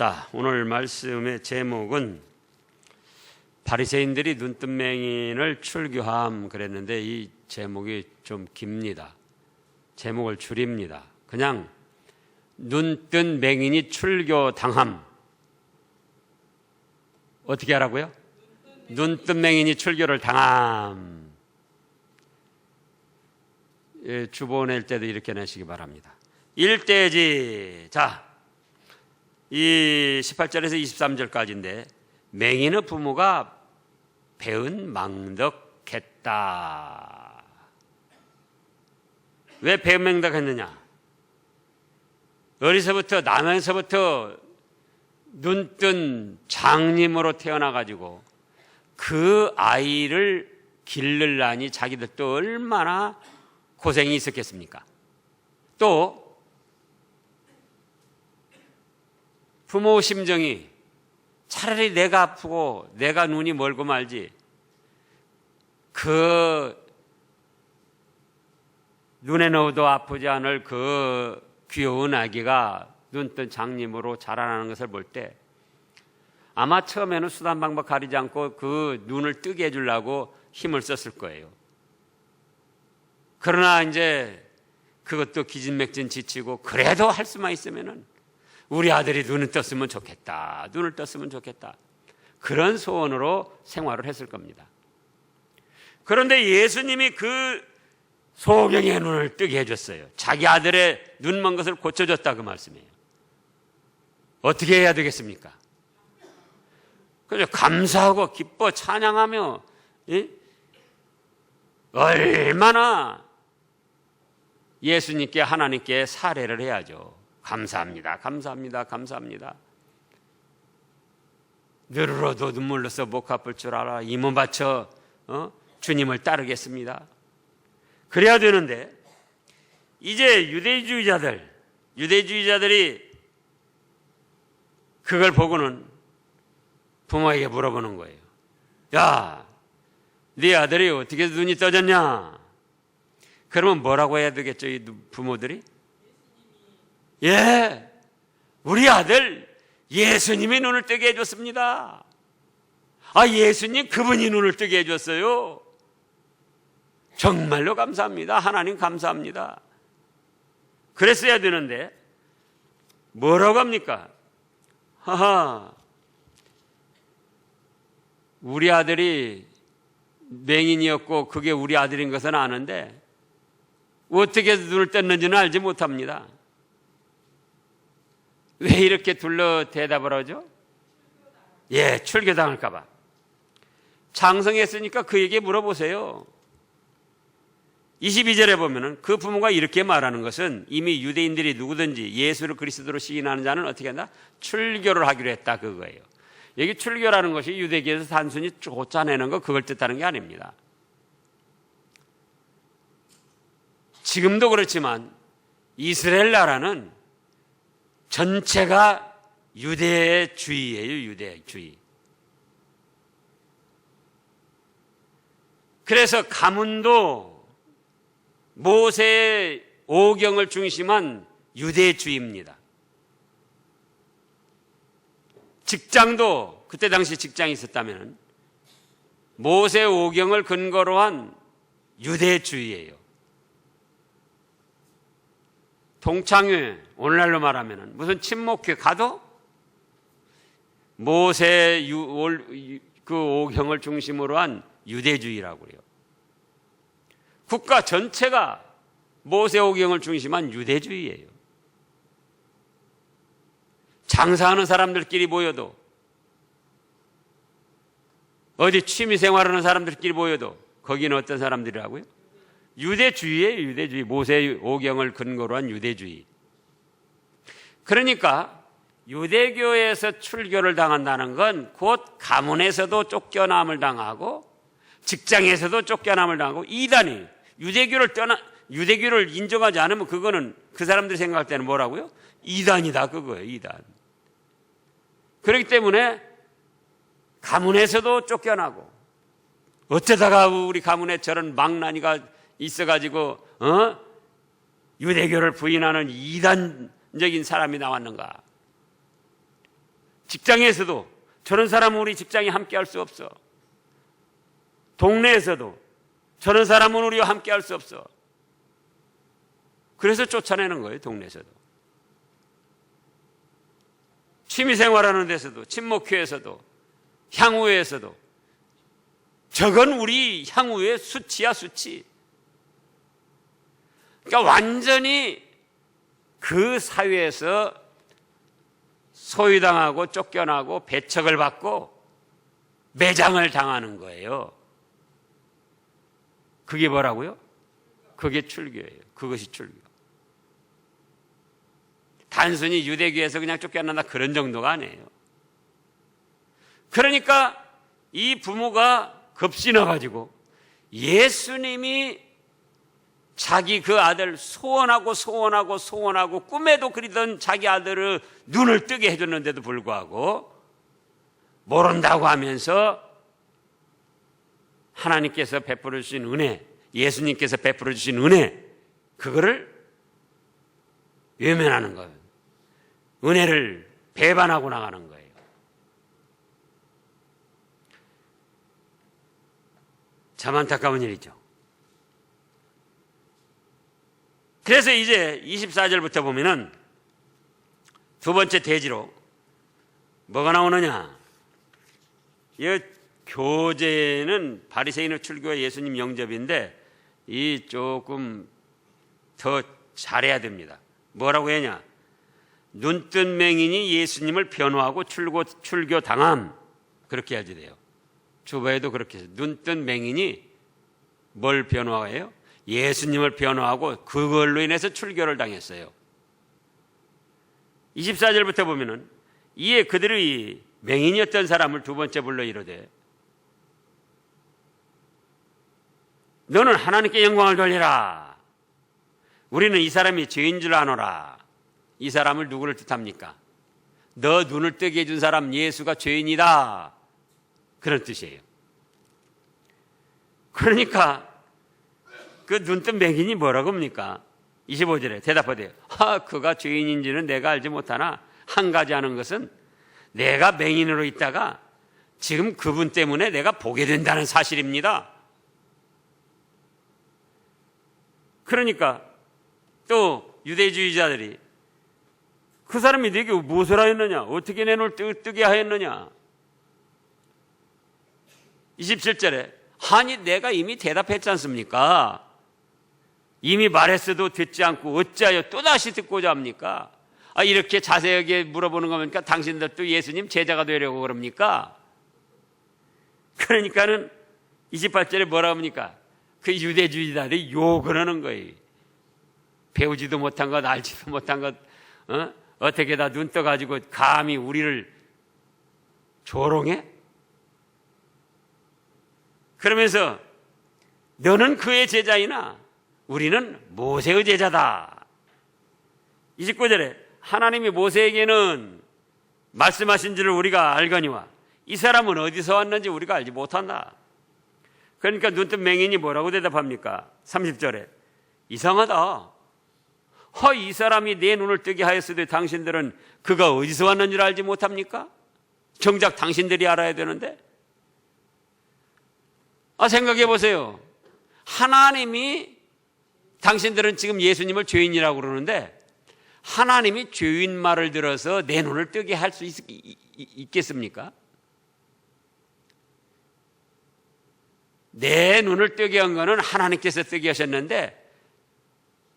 자, 오늘 말씀의 제목은 바리새인들이 눈뜬 맹인을 출교함 그랬는데 이 제목이 좀 깁니다. 제목을 줄입니다. 그냥 눈뜬 맹인이 출교 당함. 어떻게 하라고요? 눈뜬 맹인이 출교를 당함. 예, 주보 낼 때도 이렇게 내시기 바랍니다. 일대지. 자, 이 18절에서 23절까지인데 맹인의 부모가 배은 망덕했다. 왜 배은 망덕했느냐? 어리서부터 남에서부터 눈뜬 장님으로 태어나 가지고 그 아이를 기르려니 자기들도 얼마나 고생이 있었겠습니까? 또 부모 심정이 차라리 내가 아프고 내가 눈이 멀고 말지 그 눈에 넣어도 아프지 않을 그 귀여운 아기가 눈뜬 장님으로 자라나는 것을 볼 때 아마 처음에는 수단 방법 가리지 않고 그 눈을 뜨게 해주려고 힘을 썼을 거예요. 그러나 이제 그것도 기진맥진 지치고 그래도 할 수만 있으면은 우리 아들이 눈을 떴으면 좋겠다. 눈을 떴으면 좋겠다. 그런 소원으로 생활을 했을 겁니다. 그런데 예수님이 그 소경의 눈을 뜨게 해줬어요. 자기 아들의 눈먼 것을 고쳐줬다 그 말씀이에요. 어떻게 해야 되겠습니까? 그래 감사하고 기뻐 찬양하며 예? 얼마나 예수님께 하나님께 사례를 해야죠. 감사합니다. 감사합니다. 감사합니다. 늘어도 눈물로써 목 아플 줄 알아. 이몸 바쳐 어? 주님을 따르겠습니다. 그래야 되는데 이제 유대주의자들 유대주의자들이 그걸 보고는 부모에게 물어보는 거예요. 야, 네 아들이 어떻게 눈이 떠졌냐? 그러면 뭐라고 해야 되겠죠, 이 부모들이? 예, 우리 아들 예수님이 눈을 뜨게 해줬습니다. 아, 예수님 그분이 눈을 뜨게 해줬어요. 정말로 감사합니다. 하나님 감사합니다. 그랬어야 되는데, 뭐라고 합니까? 하하, 우리 아들이 맹인이었고 그게 우리 아들인 것은 아는데, 어떻게 눈을 떴는지는 알지 못합니다. 왜 이렇게 둘러 대답을 하죠? 예, 출교당할까봐. 장성했으니까 그에게 물어보세요. 22절에 보면은 그 부모가 이렇게 말하는 것은 이미 유대인들이 누구든지 예수를 그리스도로 시인하는 자는 어떻게 한다? 출교를 하기로 했다 그거예요. 여기 출교라는 것이 유대교에서 단순히 쫓아내는 거 그걸 뜻하는 게 아닙니다. 지금도 그렇지만 이스라엘 나라는 전체가 유대주의예요, 유대주의. 그래서 가문도 모세의 오경을 중심한 유대주의입니다. 직장도 그때 당시 직장이 있었다면 모세 오경을 근거로 한 유대주의예요. 동창회 오늘날로 말하면 무슨 친목회 가도 모세 유, 그 오경을 중심으로 한 유대주의라고 그래요. 국가 전체가 모세 오경을 중심한 유대주의예요. 장사하는 사람들끼리 모여도 어디 취미 생활하는 사람들끼리 모여도 거기는 어떤 사람들이라고요? 유대주의예요, 유대주의. 모세 오경을 근거로 한 유대주의. 그러니까 유대교에서 출교를 당한다는 건 곧 가문에서도 쫓겨남을 당하고 직장에서도 쫓겨남을 당하고 이단이 유대교를 떠나 유대교를 인정하지 않으면 그거는 그 사람들이 생각할 때는 뭐라고요? 이단이다 그거예요, 이단. 그렇기 때문에 가문에서도 쫓겨나고 어쩌다가 우리 가문에 저런 망나니가 있어가지고 어? 유대교를 부인하는 이단적인 사람이 나왔는가? 직장에서도 저런 사람은 우리 직장에 함께 할 수 없어. 동네에서도 저런 사람은 우리와 함께 할 수 없어. 그래서 쫓아내는 거예요, 동네에서도. 취미 생활하는 데서도, 친목회에서도, 향후회에서도. 저건 우리 향후의 수치야, 수치. 그러니까 완전히 그 사회에서 소유당하고 쫓겨나고 배척을 받고 매장을 당하는 거예요. 그게 뭐라고요? 그게 출교예요. 그것이 출교. 단순히 유대교에서 그냥 쫓겨난다 그런 정도가 아니에요. 그러니까 이 부모가 급신어 가지고 예수님이 자기 그 아들 소원하고 소원하고 소원하고 꿈에도 그리던 자기 아들을 눈을 뜨게 해줬는데도 불구하고 모른다고 하면서 하나님께서 베풀어 주신 은혜, 예수님께서 베풀어 주신 은혜, 그거를 외면하는 거예요. 은혜를 배반하고 나가는 거예요. 참 안타까운 일이죠. 그래서 이제 24절부터 보면은 두 번째 대지로 뭐가 나오느냐? 이 교제는 바리새인의 출교와 예수님 영접인데 이 조금 더 잘해야 됩니다. 뭐라고 했냐? 눈뜬 맹인이 예수님을 변호하고 출고, 출교 당함. 그렇게 해야지 돼요. 주보에도 그렇게 해서 눈뜬 맹인이 뭘 변호해요? 예수님을 변호하고 그걸로 인해서 출교를 당했어요. 24절부터 보면은 이에 그들의 맹인이었던 사람을 두 번째 불러 이르되 너는 하나님께 영광을 돌리라. 우리는 이 사람이 죄인 줄 아노라. 이 사람을 누구를 뜻합니까? 너 눈을 뜨게 해준 사람 예수가 죄인이다. 그런 뜻이에요. 그러니까 그 눈뜬 맹인이 뭐라고 합니까? 25절에 대답하대요. 아, 그가 죄인인지는 내가 알지 못하나 한 가지 하는 것은 내가 맹인으로 있다가 지금 그분 때문에 내가 보게 된다는 사실입니다. 그러니까 또 유대주의자들이 그 사람이 내게 무엇을 하였느냐? 어떻게 내 눈을 뜨, 뜨게 하였느냐? 27절에 아니 내가 이미 대답했지 않습니까? 이미 말했어도 듣지 않고 어찌하여 또다시 듣고자 합니까? 아, 이렇게 자세하게 물어보는 거니까 당신들도 예수님 제자가 되려고 그럽니까? 그러니까는 28절에 뭐라 합니까? 그 유대주의자들이 욕을 하는 거예요. 배우지도 못한 것, 알지도 못한 것, 어? 어떻게 다 눈 떠가지고 감히 우리를 조롱해? 그러면서 너는 그의 제자이나 우리는 모세의 제자다. 29절에 하나님이 모세에게는 말씀하신 줄을 우리가 알거니와 이 사람은 어디서 왔는지 우리가 알지 못한다. 그러니까 눈뜬 맹인이 뭐라고 대답합니까? 30절에 이상하다. 허, 이 사람이 내 눈을 뜨게 하였으되 당신들은 그가 어디서 왔는 줄 알지 못합니까? 정작 당신들이 알아야 되는데. 아, 생각해 보세요. 하나님이 당신들은 지금 예수님을 죄인이라고 그러는데 하나님이 죄인 말을 들어서 내 눈을 뜨게 할 수 있겠습니까? 내 눈을 뜨게 한 거는 하나님께서 뜨게 하셨는데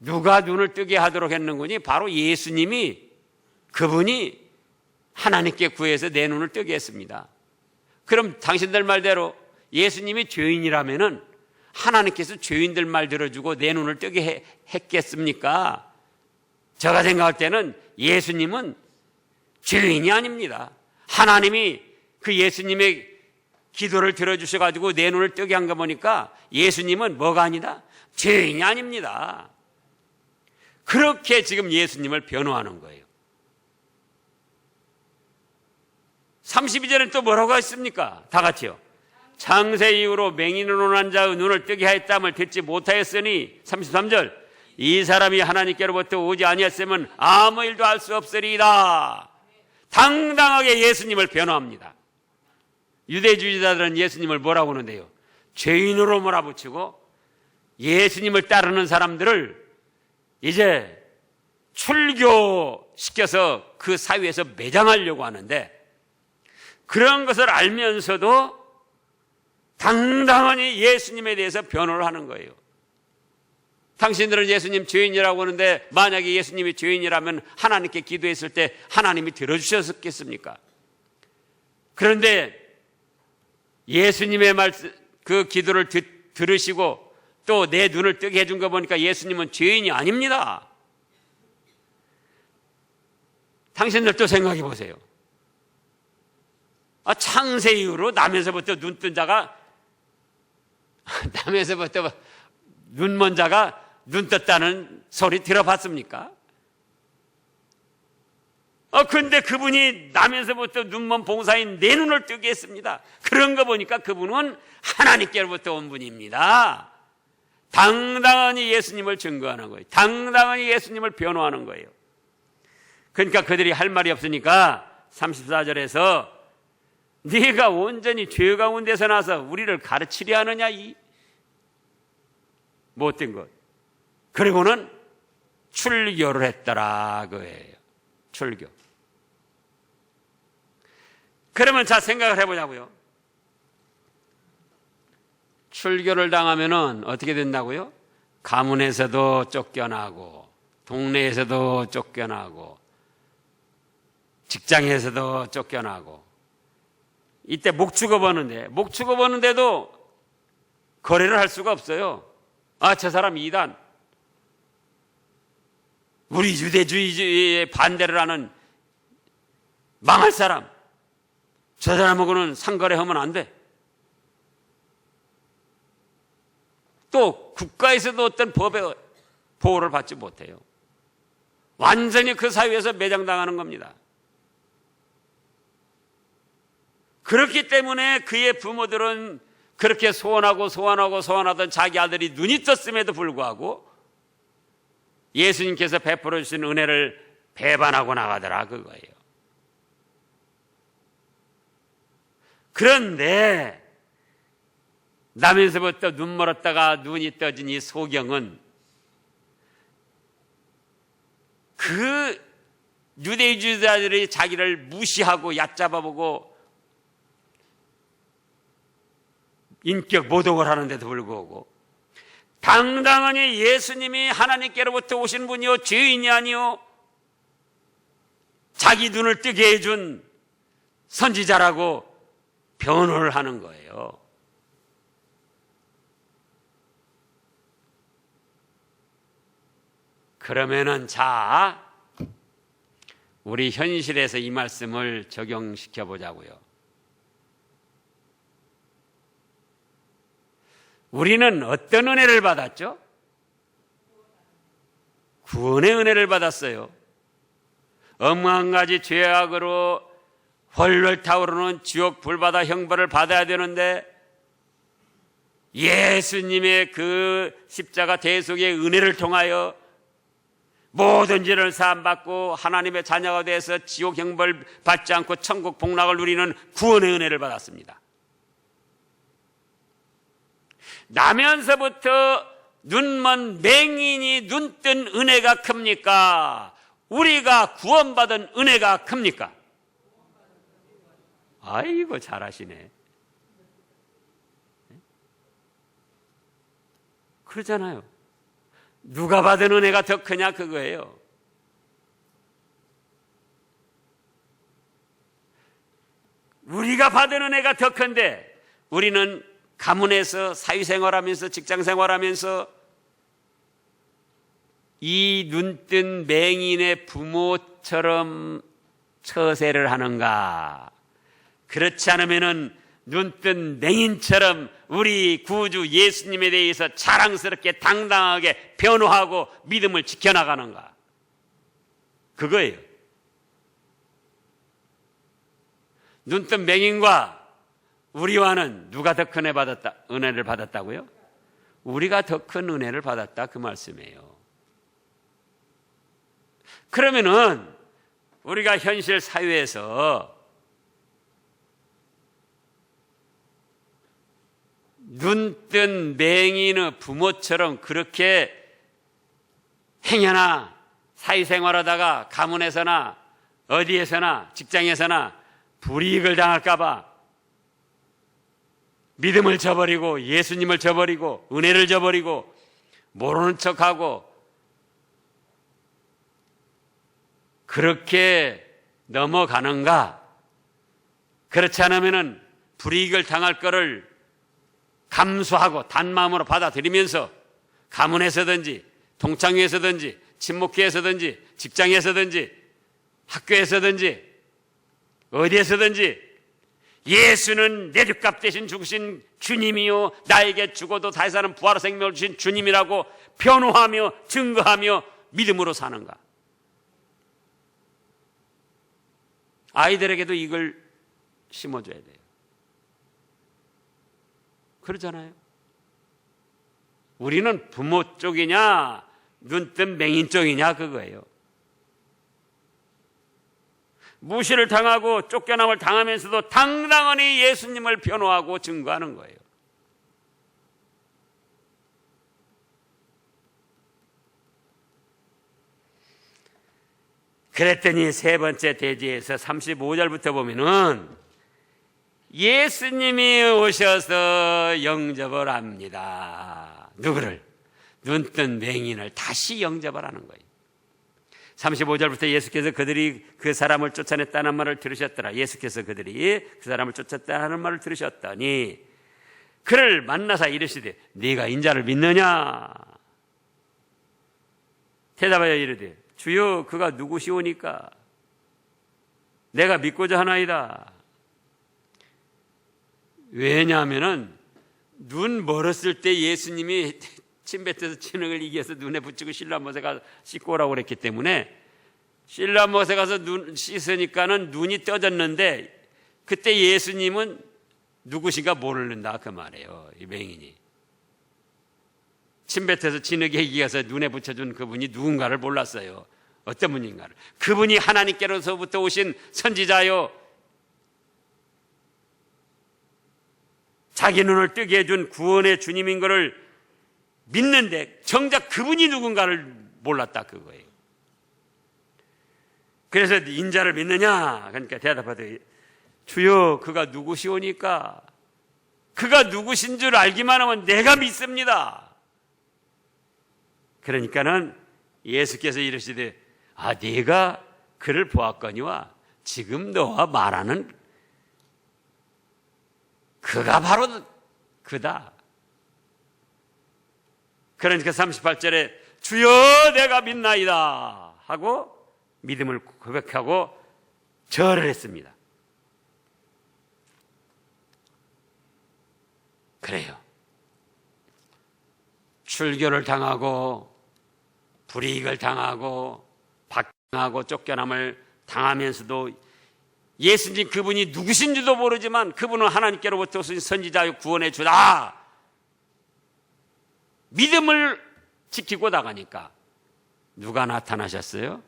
누가 눈을 뜨게 하도록 했는군이 바로 예수님이 그분이 하나님께 구해서 내 눈을 뜨게 했습니다. 그럼 당신들 말대로 예수님이 죄인이라면은 하나님께서 죄인들 말 들어주고 내 눈을 뜨게 해, 했겠습니까? 제가 생각할 때는 예수님은 죄인이 아닙니다. 하나님이 그 예수님의 기도를 들어주셔가지고 내 눈을 뜨게 한 거 보니까 예수님은 뭐가 아니다? 죄인이 아닙니다. 그렇게 지금 예수님을 변호하는 거예요. 32절은 또 뭐라고 했습니까? 다 같이요. 창세 이후로 맹인으로 난 자의 눈을 뜨게 하였다을 듣지 못하였으니 33절 이 사람이 하나님께로부터 오지 아니었으면 아무 일도 할 수 없으리이다. 당당하게 예수님을 변호합니다. 유대주의자들은 예수님을 뭐라고 하는데요? 죄인으로 몰아붙이고 예수님을 따르는 사람들을 이제 출교시켜서 그 사회에서 매장하려고 하는데 그런 것을 알면서도 당당하니 예수님에 대해서 변호를 하는 거예요. 당신들은 예수님 죄인이라고 하는데 만약에 예수님이 죄인이라면 하나님께 기도했을 때 하나님이 들어주셨겠습니까? 그런데 예수님의 말씀, 그 기도를 듣, 들으시고 또 내 눈을 뜨게 해준 거 보니까 예수님은 죄인이 아닙니다. 당신들도 생각해 보세요. 아, 창세 이후로 남에서부터 눈 뜬 자가 남에서부터 눈먼 자가 눈 떴다는 소리 들어봤습니까? 어, 근데 그분이 남에서부터 눈먼 봉사인 내 눈을 뜨게 했습니다. 그런 거 보니까 그분은 하나님께로부터 온 분입니다. 당당하니 예수님을 증거하는 거예요. 당당하니 예수님을 변호하는 거예요. 그러니까 그들이 할 말이 없으니까 34절에서 네가 온전히 죄 가운데서 나서 우리를 가르치려 하느냐 이 못된 것. 그리고는 출교를 했더라 그예요. 출교. 그러면 자 생각을 해보자고요. 출교를 당하면은 어떻게 된다고요? 가문에서도 쫓겨나고 동네에서도 쫓겨나고 직장에서도 쫓겨나고 이때 목 죽어버는데 목 죽어버는데도 거래를 할 수가 없어요. 아 저 사람 이단 우리 유대주의에 반대를 하는 망할 사람 저 사람하고는 상거래하면 안 돼. 또 국가에서도 어떤 법의 보호를 받지 못해요. 완전히 그 사회에서 매장당하는 겁니다. 그렇기 때문에 그의 부모들은 그렇게 소원하고 소원하고 소원하던 자기 아들이 눈이 떴음에도 불구하고 예수님께서 베풀어 주신 은혜를 배반하고 나가더라 그거예요. 그런데 남에서부터 눈 멀었다가 눈이 떠진 이 소경은 그 유대주의자들이 자기를 무시하고 얕잡아보고 인격 모독을 하는데도 불구하고 당당하니 예수님이 하나님께로부터 오신 분이요 죄인이 아니요 자기 눈을 뜨게 해준 선지자라고 변호를 하는 거예요. 그러면은 자 우리 현실에서 이 말씀을 적용시켜 보자고요. 우리는 어떤 은혜를 받았죠? 구원의 은혜를 받았어요. 엄한 가지 죄악으로 헐헐 타오르는 지옥 불바다 형벌을 받아야 되는데 예수님의 그 십자가 대속의 은혜를 통하여 모든 죄를 사함받고 하나님의 자녀가 돼서 지옥 형벌 받지 않고 천국 복락을 누리는 구원의 은혜를 받았습니다. 나면서부터 눈먼 맹인이 눈뜬 은혜가 큽니까? 우리가 구원받은 은혜가 큽니까? 아이고 잘하시네. 그러잖아요. 누가 받은 은혜가 더 크냐 그거예요. 우리가 받은 은혜가 더 큰데 우리는 가문에서 사회생활하면서 직장생활하면서 이 눈뜬 맹인의 부모처럼 처세를 하는가? 그렇지 않으면은 눈뜬 맹인처럼 우리 구주 예수님에 대해서 자랑스럽게 당당하게 변호하고 믿음을 지켜나가는가? 그거예요. 눈뜬 맹인과 우리와는 누가 더 큰 받았다, 은혜를 받았다고요? 우리가 더 큰 은혜를 받았다 그 말씀이에요. 그러면은 우리가 현실 사회에서 눈뜬 맹인의 부모처럼 그렇게 행여나 사회생활하다가 가문에서나 어디에서나 직장에서나 불이익을 당할까봐 믿음을 저버리고 예수님을 저버리고 은혜를 저버리고 모르는 척하고 그렇게 넘어가는가? 그렇지 않으면은 불이익을 당할 거를 감수하고 단마음으로 받아들이면서 가문에서든지 동창회에서든지 친목회에서든지 직장에서든지 학교에서든지 어디에서든지 예수는 내 죄값 대신 죽으신 주님이요 나에게 죽어도 다시 사는 부활의 생명을 주신 주님이라고 변호하며 증거하며 믿음으로 사는가? 아이들에게도 이걸 심어줘야 돼요. 그러잖아요. 우리는 부모 쪽이냐 눈뜬 맹인 쪽이냐 그거예요 무시를 당하고 쫓겨남을 당하면서도 당당하니 예수님을 변호하고 증거하는 거예요. 그랬더니 세 번째 대지에서 35절부터 보면은 예수님이 오셔서 영접을 합니다. 누구를? 눈뜬 맹인을 다시 영접을 하는 거예요. 35절부터 예수께서 그들이 그 사람을 쫓아냈다는 말을 들으셨더라. 예수께서 그들이 그 사람을 쫓았다는 말을 들으셨더니 그를 만나사 이르시되 네가 인자를 믿느냐? 대답하여 이르되 주여 그가 누구시오니까 내가 믿고자 하나이다. 왜냐하면은 눈 멀었을 때 예수님이 침뱉어서 치능을 이겨서 눈에 붙이고 신라못에 가서 씻고 오라고 그랬기 때문에 신라못에 가서 눈 씻으니까는 눈이 떠졌는데 그때 예수님은 누구신가 모르는다 그 말이에요. 이 맹인이. 침뱉어서 진흙에 이겨서 눈에 붙여준 그분이 누군가를 몰랐어요. 어떤 분인가를. 그분이 하나님께로서부터 오신 선지자요. 자기 눈을 뜨게 해준 구원의 주님인 것을 믿는데 정작 그분이 누군가를 몰랐다 그거예요. 그래서 인자를 믿느냐? 그러니까 대답하되 주여 그가 누구시오니까 그가 누구신 줄 알기만 하면 내가 믿습니다. 그러니까는 예수께서 이르시되 아 네가 그를 보았거니와 지금 너와 말하는 그가 바로 그다. 그러니까 38절에 주여 내가 믿나이다 하고 믿음을 고백하고 절을 했습니다. 그래요. 출교를 당하고 불이익을 당하고 박하고 쫓겨남을 당하면서도 예수님 그분이 누구신지도 모르지만 그분은 하나님께로부터 오신 선지자요 구원해 주다. 믿음을 지키고 나가니까 누가 나타나셨어요?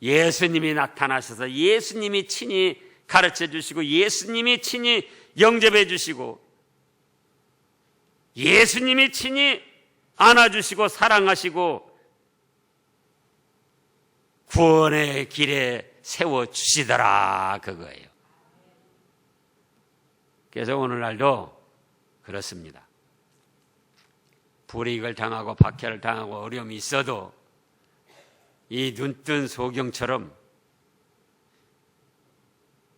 예수님이 나타나셔서 예수님이 친히 가르쳐 주시고 예수님이 친히 영접해 주시고 예수님이 친히 안아주시고 사랑하시고 구원의 길에 세워 주시더라 그거예요. 그래서 오늘날도 그렇습니다. 불이익을 당하고 박해를 당하고 어려움이 있어도 이 눈뜬 소경처럼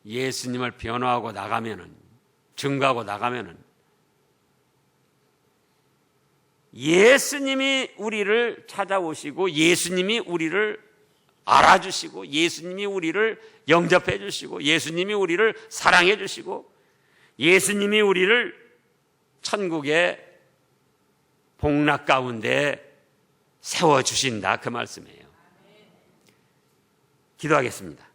예수님을 변호하고 나가면은 증거하고 나가면은 예수님이 우리를 찾아오시고 예수님이 우리를 알아주시고 예수님이 우리를 영접해 주시고 예수님이 우리를 사랑해 주시고 예수님이 우리를 천국에 복락 가운데 세워주신다. 그 말씀이에요. 기도하겠습니다.